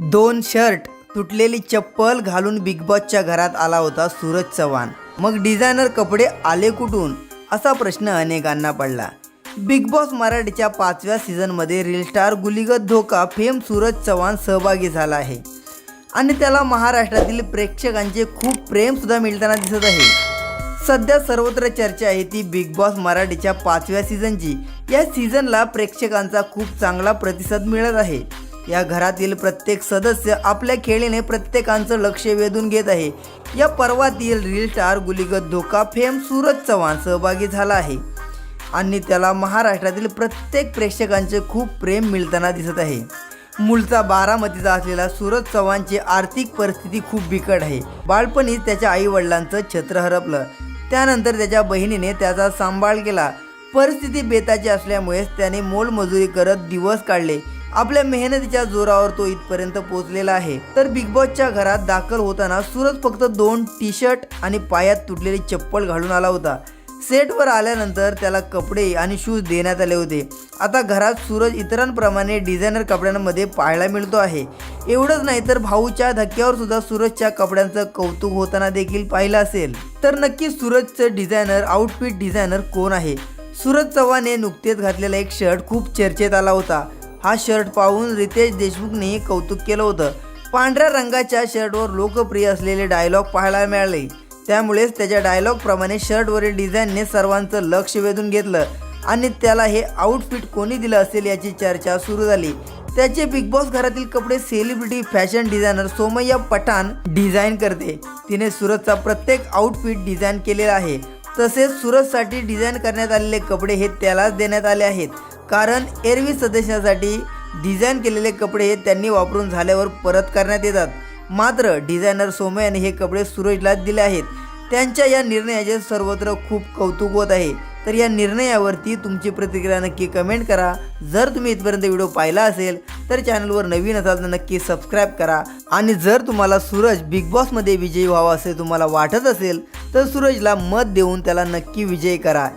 दोन शर्ट तुटलेली चप्पल घालून बिग बॉसच्या घरात आला होता सूरज चव्हाण. मग डिझायनर कपडे आले कुठून? असा प्रश्न अनेकांना पडला. बिग बॉस मराठीच्या पाचव्या सीझनमध्ये रील स्टार गुलीगत धोका फेम सूरज चव्हाण सहभागी झाला आहे. आणि त्याला महाराष्ट्रातील प्रेक्षकांचे खूप प्रेमसुद्धा मिळताना दिसत आहे. सध्या सर्वत्र चर्चा आहे ती बिग बॉस मराठीच्या पाचव्या सीझनची या सीझनला प्रेक्षकांचा खूप चांगला प्रतिसाद मिळत आहे. या घरातील प्रत्येक सदस्य आपल्या खेळीने प्रत्येकांचं लक्ष वेधून घेत आहे. या पर्वातील रील स्टार गुलिगत धोका फेम सूरज चव्हाण सहभागी झाला आहे. आणि त्याला महाराष्ट्रातील प्रत्येक प्रेक्षकांचे खूप प्रेम मिळताना दिसत आहे. मूळचा बारामतीचा असलेला सूरज चव्हाणची आर्थिक परिस्थिती खूप बिकट आहे. बाळपणीच त्याच्या आई वडिलांचं छत्र हरपलं. त्यानंतर त्याच्या बहिणीने त्याचा सांभाळ केला. परिस्थिती बेताची असल्यामुळेच त्याने मोलमजुरी करत दिवस काढले. आपल्या मेहनतीच्या जोरावर तो इथपर्यंत पोहोचलेला आहे. तर बिग बॉसच्या घरात दाखल होताना सूरज फक्त दोन टी शर्ट आणि पायात तुटलेली चप्पल घालून आला होता. सेटवर आल्यानंतर त्याला कपडे आणि शूज देण्यात आले होते. आता घरात सूरज इतरांप्रमाणे डिझायनर कपड्यांमध्ये पाहायला मिळतो आहे. एवढंच नाही तर भाऊच्या धक्क्यावर सुद्धा सूरजच्या कपड्यांचं कौतुक होताना देखील पाहिलं असेल. तर नक्की सूरजचं डिझायनर आउटफिट डिझायनर कोण आहे? सूरज चव्हाणने नुकतेच घातलेला एक शर्ट खूप चर्चेत आला होता. हा शर्ट पाहून रितेश देशमुखने कौतुक केलं होतं. पांढऱ्या रंगाच्या शर्टवर लोकप्रिय असलेले डायलॉग पाहायला मिळाले. त्यामुळेच त्याच्या डायलॉगप्रमाणे शर्टवरील डिझाईनने सर्वांचं लक्ष वेधून घेतलं आणि त्याला हे आउटफिट कोणी दिलं असेल याची चर्चा सुरू झाली. त्याचे बिग बॉस घरातील कपडे celebrity fashion designer Somaiya Pathan design करते. तिने सुरतचा प्रत्येक आउटफिट डिझाईन केलेला आहे. तसेच सुरतसाठी डिझाईन करण्यात आलेले कपडे हे त्यालाच देण्यात आले आहेत. कारण एरवी सदस्यासाठी डिझाईन केलेले कपडे हे त्यांनी वापरून झाल्यावर परत करण्यात येतात. मात्र डिझायनर सोमयाने हे कपडे सूरजला दिले आहेत. त्यांच्या या निर्णयाचे सर्वत्र खूप कौतुक होत आहे. तर या निर्णयावरती तुमची प्रतिक्रिया नक्की कमेंट करा. जर तुम्ही इथपर्यंत व्हिडिओ पाहिला असेल तर चॅनलवर नवीन असाल तर नक्की सबस्क्राईब करा. आणि जर तुम्हाला सूरज बिग बॉसमध्ये विजयी व्हावा असे तुम्हाला वाटत असेल तर सूरजला मत देऊन त्याला नक्की विजयी करा.